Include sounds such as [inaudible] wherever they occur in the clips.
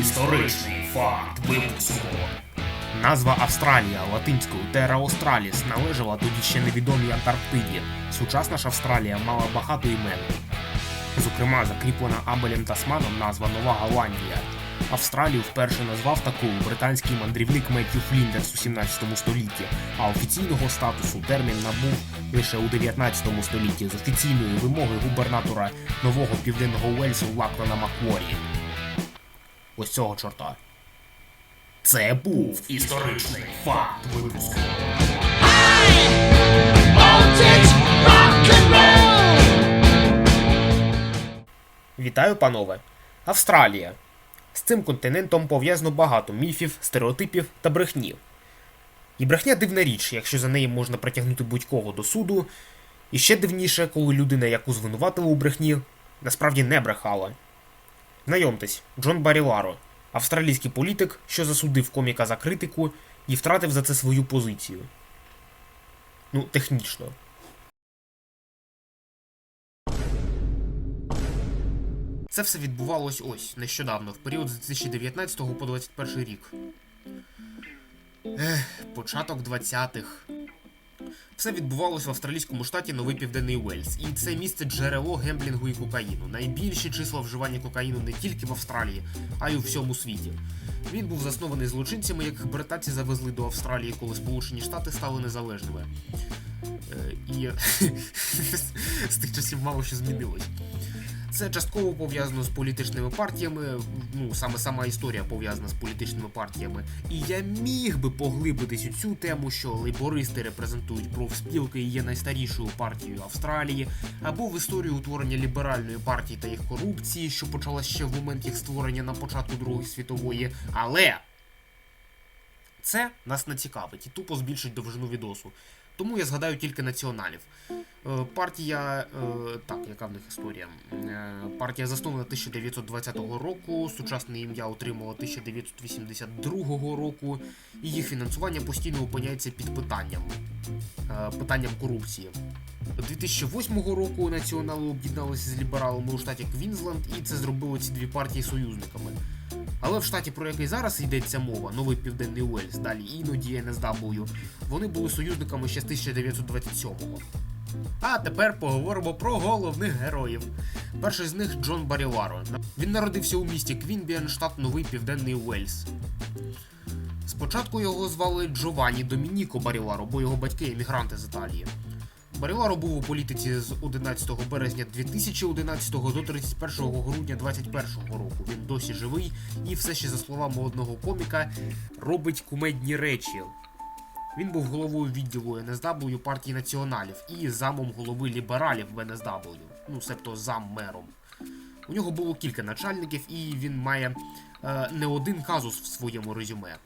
Історичний факт випуску. Назва Австралія латинською Terra Australis належала тоді ще невідомій Антарктиді. Сучасна ж Австралія мала багато імен. Зокрема, закріплена Абелем Тасманом назва Нова Голландія. Австралію вперше назвав такою британський мандрівник Меттью Фліндерс у 17 столітті, а офіційного статусу термін набув лише у 19 столітті з офіційної вимоги губернатора нового південного Уельсу Лаклана Макворі. Ось цього чорта. Це був історичний факт випуску. Вітаю, панове! Австралія. З цим континентом пов'язано багато міфів, стереотипів та брехні. І брехня дивна річ, якщо за неї можна притягнути будь-кого до суду. І ще дивніше, коли людина, яку звинуватили у брехні, насправді не брехала. Знайомтесь, Джон Баріларо, австралійський політик, що засудив коміка за критику і втратив за це свою позицію. Ну, технічно. Це все відбувалось ось нещодавно, в період з 2019 по 2021 рік. Ех, початок 20-х. Все відбувалося в австралійському штаті Новий Південний Уельс, і це місце джерело гемблінгу і кокаїну. Найбільші числа вживання кокаїну не тільки в Австралії, а й у всьому світі. Він був заснований злочинцями, яких британці завезли до Австралії, коли Сполучені Штати стали незалежними. Е, і [laughs] з тих часів мало що змінилось. Це частково пов'язано з політичними партіями. Ну саме сама історія пов'язана з політичними партіями. І я міг би поглибитись у цю тему, що лейбористи репрезентують профспілки і є найстарішою партією Австралії, або в історію утворення ліберальної партії та їх корупції, що почалась ще в момент їх створення на початку Другої світової. Але це нас не цікавить і тупо збільшить довжину відосу. Тому я згадаю тільки націоналів. Е, Партія, е, так, яка в них історія? Е, Партія заснована 1920 року, сучасне ім'я отримала 1982 року, і їх фінансування постійно опиняється під питанням, питанням корупції. 2008 року націонали об'єдналися з лібералами у штаті Квінсленд, і це зробило ці дві партії союзниками. Але в штаті, про який зараз йдеться мова, новий південний Уельс, далі іноді NSW, вони були союзниками ще з 1927-го. А тепер поговоримо про головних героїв. Перший з них Джон Баріларо. Він народився у місті Квінбіан, штат Новий Південний Уельс. Спочатку його звали Джованні Домініко Баріларо, бо його батьки емігранти з Італії. Баріларо був у політиці з 11 березня 2011 до 31 грудня 2021 року. Він досі живий і все ще, за словами одного коміка, робить кумедні речі. Він був головою відділу НСW партії націоналів і замом голови лібералів в НСW, ну себто зам мером. У нього було кілька начальників, і він має е, не один казус в своєму резюме.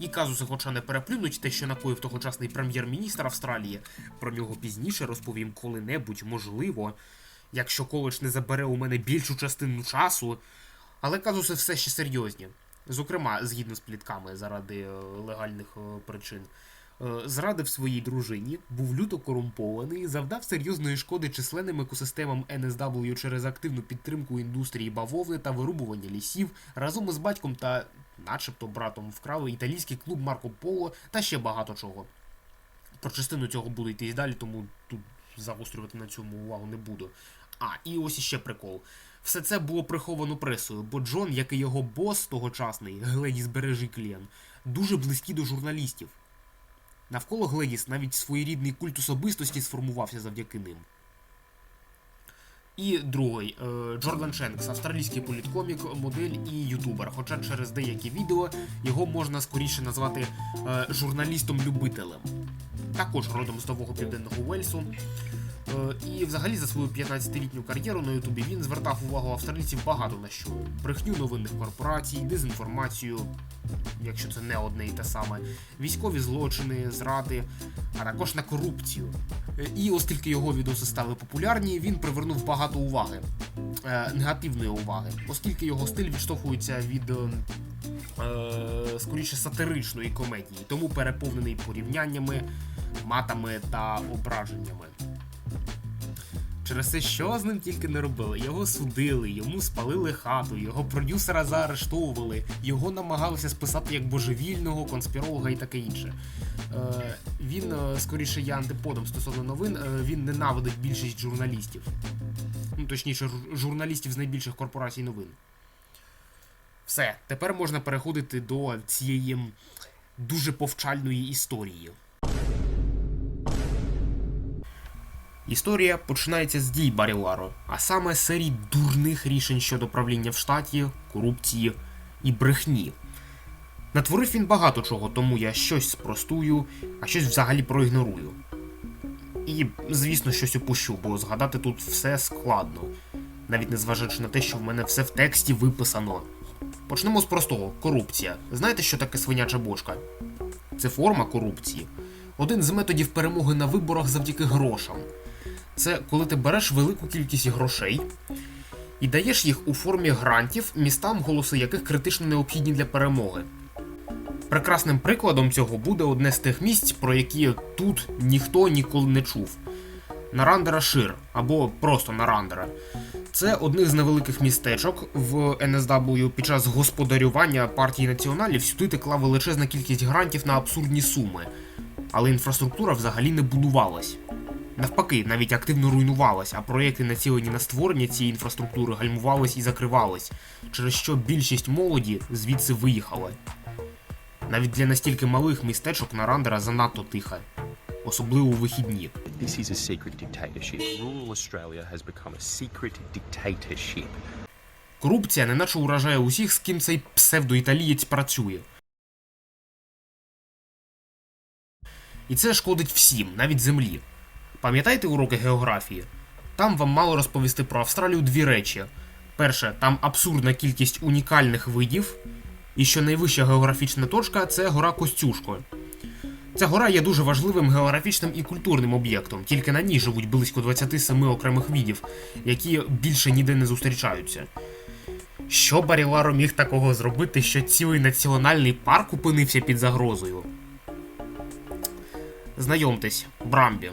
І казуси, хоча не переплюнуть те, що накоїв тогочасний прем'єр-міністр Австралії. Про нього пізніше розповім коли-небудь, можливо, якщо коледж не забере у мене більшу частину часу. Але казуси все ще серйозні. Зокрема, згідно з плітками заради е, легальних е, причин. Е, Зрадив своїй дружині, був люто корумпований, завдав серйозної шкоди численним екосистемам NSW через активну підтримку індустрії бавовни та вирубування лісів разом із батьком та, начебто, братом вкрали італійський клуб Марко Поло та ще багато чого. Про частину цього буду йти далі, тому тут загострювати на цьому увагу не буду. А, і ось іще прикол. Все це було приховано пресою, бо Джон, як і його бос тогочасний, Гледіс Бережі Кліан, дуже близькі до журналістів. Навколо Гледіс навіть своєрідний культ особистості сформувався завдяки ним. І другий е, Джордан Шенкс, австралійський політкомік, модель і ютубер. Хоча через деякі відео його можна скоріше назвати е, журналістом-любителем. Також родом з нового південного Уельсу. Е, І взагалі за свою 15-літню кар'єру на Ютубі він звертав увагу австралійців багато на що: брехню новинних корпорацій, дезінформацію, якщо це не одне і те саме, військові злочини, зради, а також на корупцію. Е, І оскільки його відоси стали популярні, він привернув багато уваги, е, негативної уваги, оскільки його стиль відштовхується від. е, Е, скоріше сатиричної комедії, тому переповнений порівняннями, матами та ображеннями. Через це що з ним тільки не робили. Його судили, йому спалили хату, його продюсера заарештовували, його намагалися списати як божевільного, конспіролога і таке інше. Е, він, е, скоріше, є антиподом стосовно новин, е, він ненавидить більшість журналістів. Ну, точніше, журналістів з найбільших корпорацій новин. Все, тепер можна переходити до цієї дуже повчальної історії. Історія починається з дій Барі Ларо, а саме серії дурних рішень щодо правління в штаті, корупції і брехні. Натворив він багато чого, тому я щось спростую, а щось взагалі проігнорую. І, звісно, щось упущу, бо згадати тут все складно, навіть незважаючи на те, що в мене все в тексті виписано. Почнемо з простого корупція. Знаєте, що таке свиняча бошка? Це форма корупції. Один з методів перемоги на виборах завдяки грошам. Це коли ти береш велику кількість грошей і даєш їх у формі грантів містам, голоси яких критично необхідні для перемоги. Прекрасним прикладом цього буде одне з тих місць, про які тут ніхто ніколи не чув. Нарандера Шир або просто Нарандера. Це одне з невеликих містечок в NSW під час господарювання партії націоналів сюди текла величезна кількість грантів на абсурдні суми, але інфраструктура взагалі не будувалась. Навпаки, навіть активно руйнувалась, а проєкти, націлені на створення цієї інфраструктури, гальмувались і закривались, через що більшість молоді звідси виїхала. Навіть для настільки малих містечок Нарандера занадто тиха, особливо у вихідні. This is a secret dictatorship. Rural Australia has become a secret dictatorship. Корупція неначе уражає усіх, з ким цей псевдоіталієць працює. І це шкодить всім, навіть землі. Пам'ятаєте уроки географії? Там вам мало розповісти про Австралію дві речі. Перше, там абсурдна кількість унікальних видів, і що найвища географічна точка це гора Костюшко. Ця гора є дуже важливим географічним і культурним об'єктом, тільки на ній живуть близько 27 окремих видів, які більше ніде не зустрічаються. Що Баріларо міг такого зробити, що цілий національний парк опинився під загрозою? Знайомтесь, Брамбі.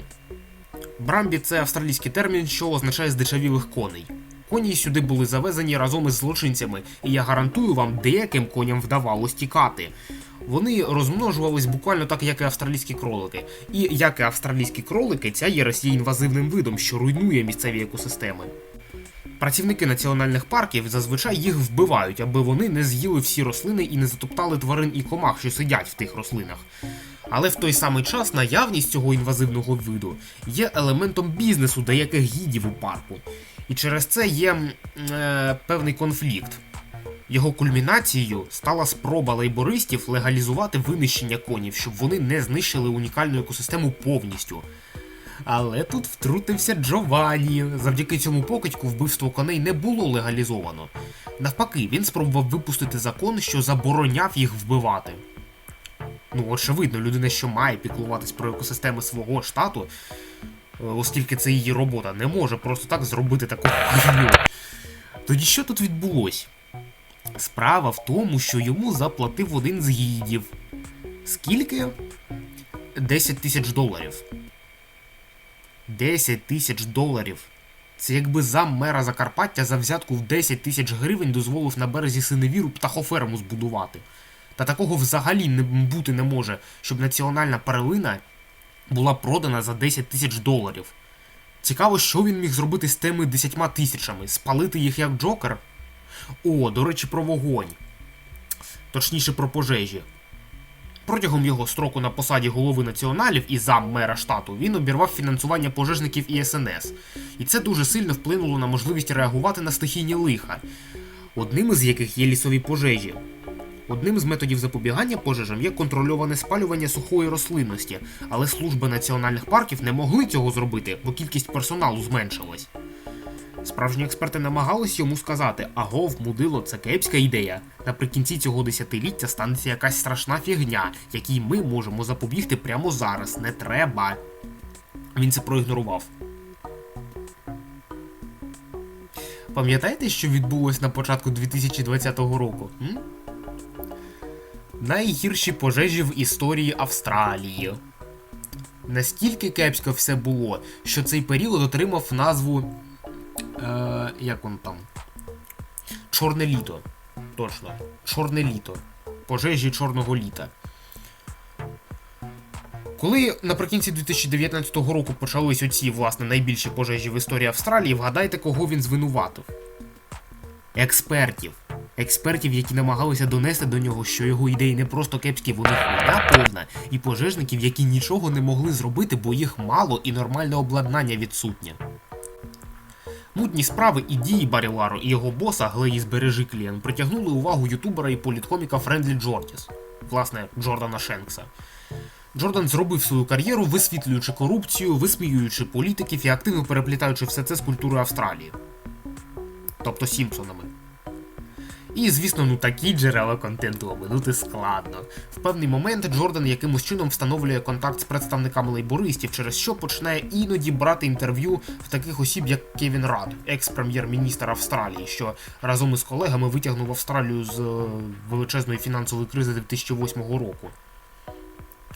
Брамбі це австралійський термін, що означає здичавілих коней. Коні сюди були завезені разом із злочинцями, і я гарантую вам, деяким коням вдавалось тікати. Вони розмножувались буквально так, як і австралійські кролики. І як і австралійські кролики, ця є інвазивним видом, що руйнує місцеві екосистеми. Працівники національних парків зазвичай їх вбивають, аби вони не з'їли всі рослини і не затоптали тварин і комах, що сидять в тих рослинах. Але в той самий час наявність цього інвазивного виду є елементом бізнесу деяких гідів у парку. І через це є е, певний конфлікт. Його кульмінацією стала спроба лейбористів легалізувати винищення конів, щоб вони не знищили унікальну екосистему повністю. Але тут втрутився Джованні. Завдяки цьому покидьку вбивство коней не було легалізовано. Навпаки, він спробував випустити закон, що забороняв їх вбивати. Ну, очевидно, людина, що має піклуватись про екосистеми свого штату, е, оскільки це її робота, не може просто так зробити таку хуйню. Тоді що тут відбулось? Справа в тому, що йому заплатив один з гідів. Скільки? 10 тисяч доларів. 10 тисяч доларів. Це якби зам мера Закарпаття за взятку в 10 тисяч гривень дозволив на березі синевіру птахоферму збудувати. Та такого взагалі не бути не може, щоб національна перлина була продана за 10 тисяч доларів. Цікаво, що він міг зробити з тими 10 тисячами, спалити їх як Джокер? О, до речі, про вогонь. Точніше, про пожежі. Протягом його строку на посаді голови націоналів і зам мера штату він обірвав фінансування пожежників і СНС. І це дуже сильно вплинуло на можливість реагувати на стихійні лиха, одним із яких є лісові пожежі. Одним з методів запобігання пожежам є контрольоване спалювання сухої рослинності, але служби національних парків не могли цього зробити, бо кількість персоналу зменшилась. Справжні експерти намагались йому сказати: агов, мудило, це кепська ідея. Наприкінці цього десятиліття станеться якась страшна фігня, якій ми можемо запобігти прямо зараз. Не треба. Він це проігнорував. Пам'ятаєте, що відбулось на початку 2020 року? М? Найгірші пожежі в історії Австралії. Настільки кепсько все було, що цей період отримав назву. Е, як он там? Чорне літо. Точно. Чорне літо. Пожежі чорного літа. Коли наприкінці 2019 року почались оці, власне, найбільші пожежі в історії Австралії, вгадайте, кого він звинуватив? Експертів. Експертів, які намагалися донести до нього, що його ідеї не просто кепські, вони хуйня повна, і пожежників, які нічого не могли зробити, бо їх мало і нормальне обладнання відсутнє. Мутні справи і дії Барі Ларо і його боса Глеї Збережи Клієн притягнули увагу ютубера і політкоміка Френдлі Джордіс, власне, Джордана Шенкса. Джордан зробив свою кар'єру, висвітлюючи корупцію, висміюючи політиків і активно переплітаючи все це з культурою Австралії. Тобто Сімпсонами. І, звісно, ну такі джерела контенту оминути складно. В певний момент Джордан якимось чином встановлює контакт з представниками лейбористів, через що починає іноді брати інтерв'ю в таких осіб, як Кевін Рад, екс-прем'єр-міністр Австралії, що разом із колегами витягнув Австралію з е, величезної фінансової кризи 2008 року.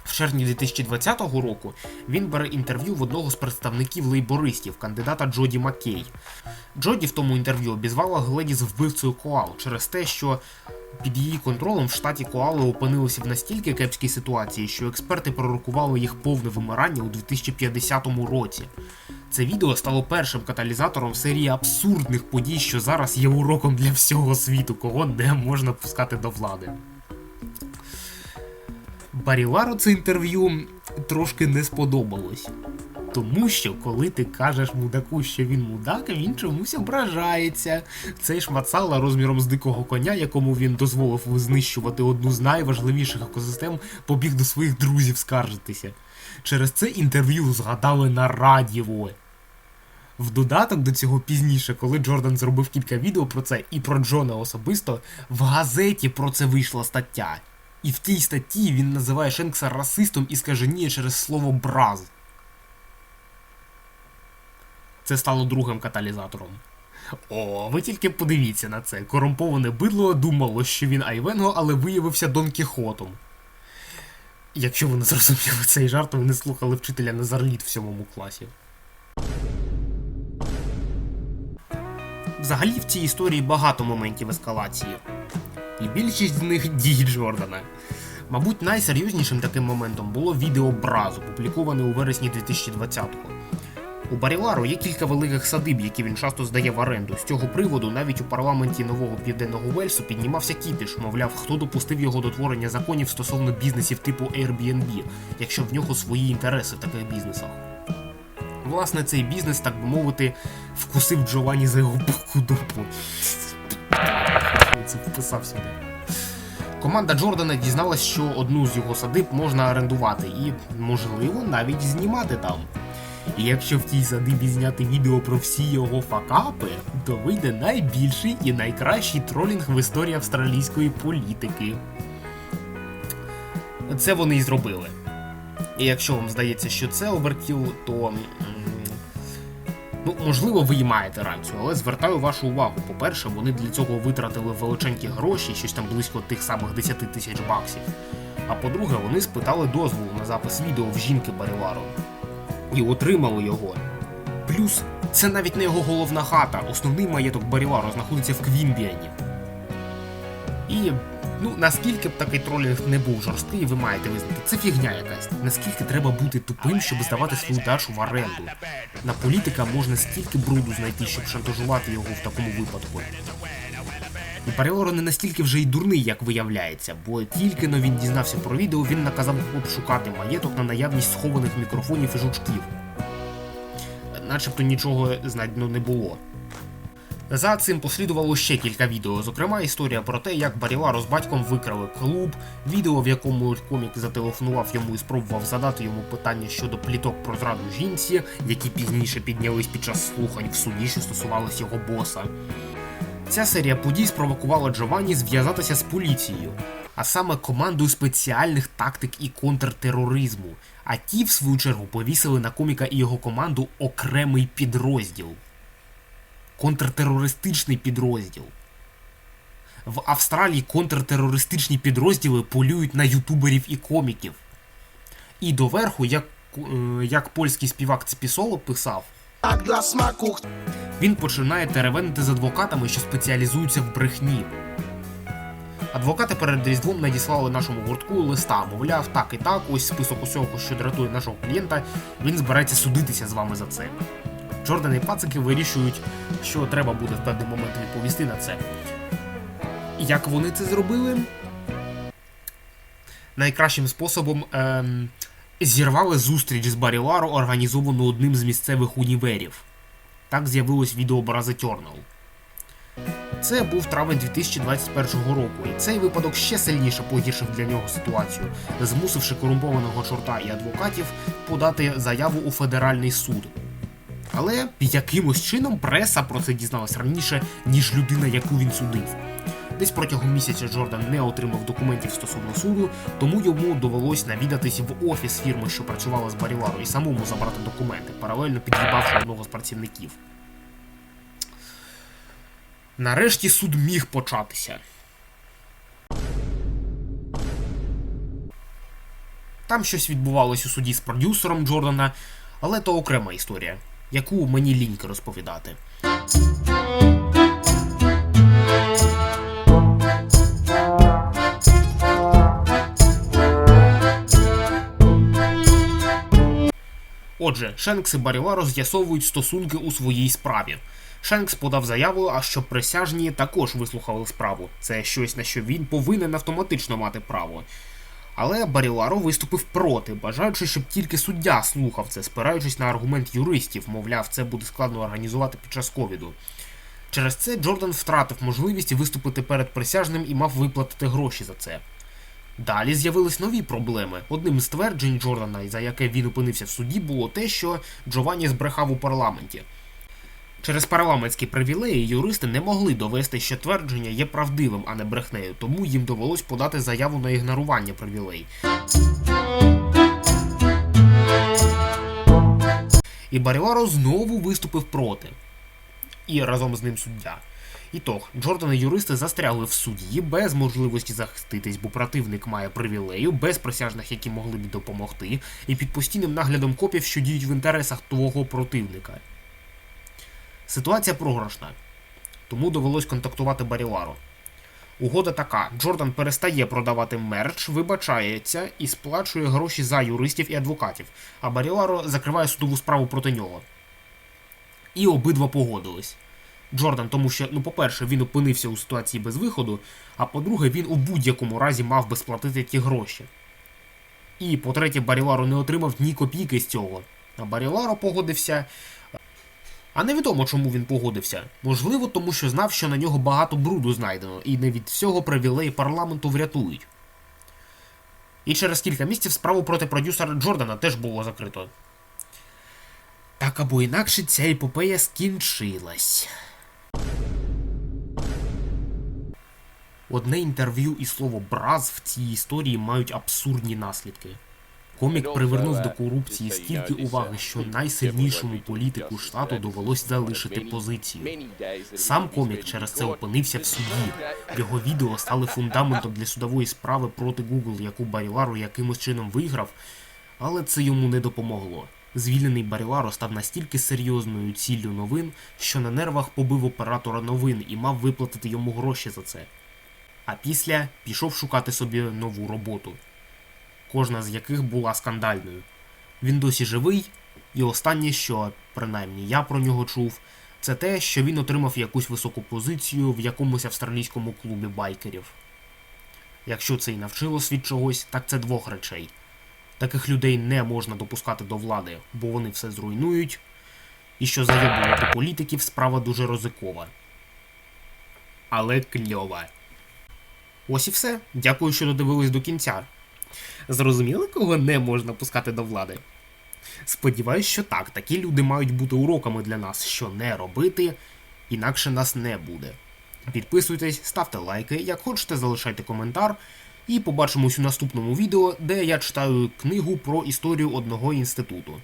В червні 2020 року він бере інтерв'ю в одного з представників лейбористів, кандидата Джоді Маккей. Джоді в тому інтерв'ю обізвала Гледіс вбивцею коал через те, що під її контролем в штаті коали опинилися в настільки кепській ситуації, що експерти пророкували їх повне вимирання у 2050 році. Це відео стало першим каталізатором серії абсурдних подій, що зараз є уроком для всього світу, кого не можна пускати до влади. Барілару це інтерв'ю трошки не сподобалось. Тому що, коли ти кажеш мудаку, що він мудак, він чомусь ображається. Цей шмацала розміром з дикого коня, якому він дозволив знищувати одну з найважливіших екосистем, побіг до своїх друзів скаржитися. Через це інтерв'ю згадали на радіо. В додаток до цього пізніше, коли Джордан зробив кілька відео про це і про Джона особисто, в газеті про це вийшла стаття. І в тій статті він називає Шенкса расистом і скаженіє через слово браз. Це стало другим каталізатором. О, ви тільки подивіться на це. Корумповане бидло думало, що він Айвенго, але виявився Дон Кіхотом. Якщо ви не зрозуміли цей жарт, ви не слухали вчителя Назарліт в сьомому класі. Взагалі в цій історії багато моментів ескалації. І більшість з них дії Джордана. Мабуть, найсерйознішим таким моментом було відео Бразу, опубліковане у вересні 2020-го. У Барілару є кілька великих садиб, які він часто здає в оренду. З цього приводу навіть у парламенті нового південного Вельсу піднімався кіпіш, мовляв, хто допустив його до творення законів стосовно бізнесів типу Airbnb, якщо в нього свої інтереси в таких бізнесах. Власне, цей бізнес, так би мовити, вкусив Джованні за його боку дупу. Це вписав сюди. Команда Джордана дізналась, що одну з його садиб можна орендувати і, можливо, навіть знімати там. І якщо в тій садибі зняти відео про всі його факапи, то вийде найбільший і найкращий тролінг в історії австралійської політики. Це вони і зробили. І якщо вам здається, що це оверкіл, то. Ну, можливо, ви і маєте рацію, але звертаю вашу увагу. По-перше, вони для цього витратили величенькі гроші, щось там близько тих самих 10 тисяч баксів. А по-друге, вони спитали дозволу на запис відео в жінки Баріларо. І отримали його. Плюс, це навіть не його головна хата, основний маєток Баріларо знаходиться в Квімбіані. І ну наскільки б такий тролінг не був жорсткий, ви маєте визнати, це фігня якась. Наскільки треба бути тупим, щоб здавати свою дачу в оренду. На політика можна стільки бруду знайти, щоб шантажувати його в такому випадку. І Паріоро не настільки вже й дурний, як виявляється, бо тільки но він дізнався про відео, він наказав обшукати маєток на наявність схованих мікрофонів і жучків. Начебто нічого знайдено не було. За цим послідувало ще кілька відео, зокрема історія про те, як Баріларо з батьком викрали клуб, відео, в якому комік зателефонував йому і спробував задати йому питання щодо пліток про зраду жінці, які пізніше піднялись під час слухань в суді, що стосувалися його боса. Ця серія подій спровокувала Джованні зв'язатися з поліцією, а саме командою спеціальних тактик і контртероризму. А ті, в свою чергу, повісили на коміка і його команду окремий підрозділ. Контртерористичний підрозділ. В Австралії контртерористичні підрозділи полюють на ютуберів і коміків. І доверху, як е, як польський співак Цпісоло писав, він починає теревенити з адвокатами, що спеціалізуються в брехні. Адвокати перед Різдвом надіслали нашому гуртку листа, мовляв, так і так, ось список усього, що дратує нашого клієнта, він збирається судитися з вами за це. Джордан і пацики вирішують, що треба буде в певний момент відповісти на це. Як вони це зробили? Найкращим способом ем, зірвали зустріч з Барі Ларо, організовану одним з місцевих універів. Так з'явилось відео Брази Тернал. Це був травень 2021 року, і цей випадок ще сильніше погіршив для нього ситуацію, змусивши корумпованого чорта і адвокатів подати заяву у федеральний суд. Але якимось чином преса про це дізналась раніше, ніж людина, яку він судив. Десь протягом місяця Джордан не отримав документів стосовно суду, тому йому довелось навідатись в офіс фірми, що працювала з Баріларо, і самому забрати документи, паралельно під'їбавши одного з працівників. Нарешті суд міг початися. Там щось відбувалось у суді з продюсером Джордана, але то окрема історія, яку мені ліньки розповідати. Отже, Шенкс і Баріларо з'ясовують стосунки у своїй справі. Шенкс подав заяву, а щоб присяжні також вислухали справу. Це щось, на що він повинен автоматично мати право. Але Баріларо виступив проти, бажаючи, щоб тільки суддя слухав це, спираючись на аргумент юристів, мовляв, це буде складно організувати під час ковіду. Через це Джордан втратив можливість виступити перед присяжним і мав виплатити гроші за це. Далі з'явились нові проблеми. Одним з тверджень Джордана, за яке він опинився в суді, було те, що Джованні збрехав у парламенті. Через парламентські привілеї юристи не могли довести, що твердження є правдивим, а не брехнею, тому їм довелось подати заяву на ігнорування привілей. І Баріларо знову виступив проти. І разом з ним суддя. Ітог, Джордан і юристи застрягли в суді без можливості захиститись, бо противник має привілею, без присяжних, які могли б допомогти, і під постійним наглядом копів, що діють в інтересах твого противника. Ситуація програшна, тому довелось контактувати Баріларо. Угода така: Джордан перестає продавати мерч, вибачається і сплачує гроші за юристів і адвокатів, а Баріларо закриває судову справу проти нього. І обидва погодились. Джордан, тому що, ну, по-перше, він опинився у ситуації без виходу, а по-друге, він у будь-якому разі мав би сплатити ті гроші. І по-третє, Баріларо не отримав ні копійки з цього. А Баріларо погодився. А невідомо, чому він погодився. Можливо, тому що знав, що на нього багато бруду знайдено, і не від всього привілеї парламенту врятують. І через кілька місяців справу проти продюсера Джордана теж було закрито. Так або інакше ця епопея скінчилась. Одне інтерв'ю і слово браз в цій історії мають абсурдні наслідки. Комік привернув до корупції стільки уваги, що найсильнішому політику штату довелось залишити позицію. Сам комік через це опинився в суді. Його відео стали фундаментом для судової справи проти Google, яку Баріларо якимось чином виграв, але це йому не допомогло. Звільнений Баріларо став настільки серйозною ціллю новин, що на нервах побив оператора новин і мав виплатити йому гроші за це. А після пішов шукати собі нову роботу, кожна з яких була скандальною. Він досі живий, і останнє, що принаймні я про нього чув, це те, що він отримав якусь високу позицію в якомусь австралійському клубі байкерів. Якщо це і навчило світ чогось, так це двох речей. Таких людей не можна допускати до влади, бо вони все зруйнують, і що зайобувати політиків справа дуже ризикова. Але кльова. Ось і все. Дякую, що додивились до кінця. Зрозуміли, кого не можна пускати до влади? Сподіваюсь, що так. Такі люди мають бути уроками для нас, що не робити, інакше нас не буде. Підписуйтесь, ставте лайки, як хочете, залишайте коментар. І побачимось у наступному відео, де я читаю книгу про історію одного інституту.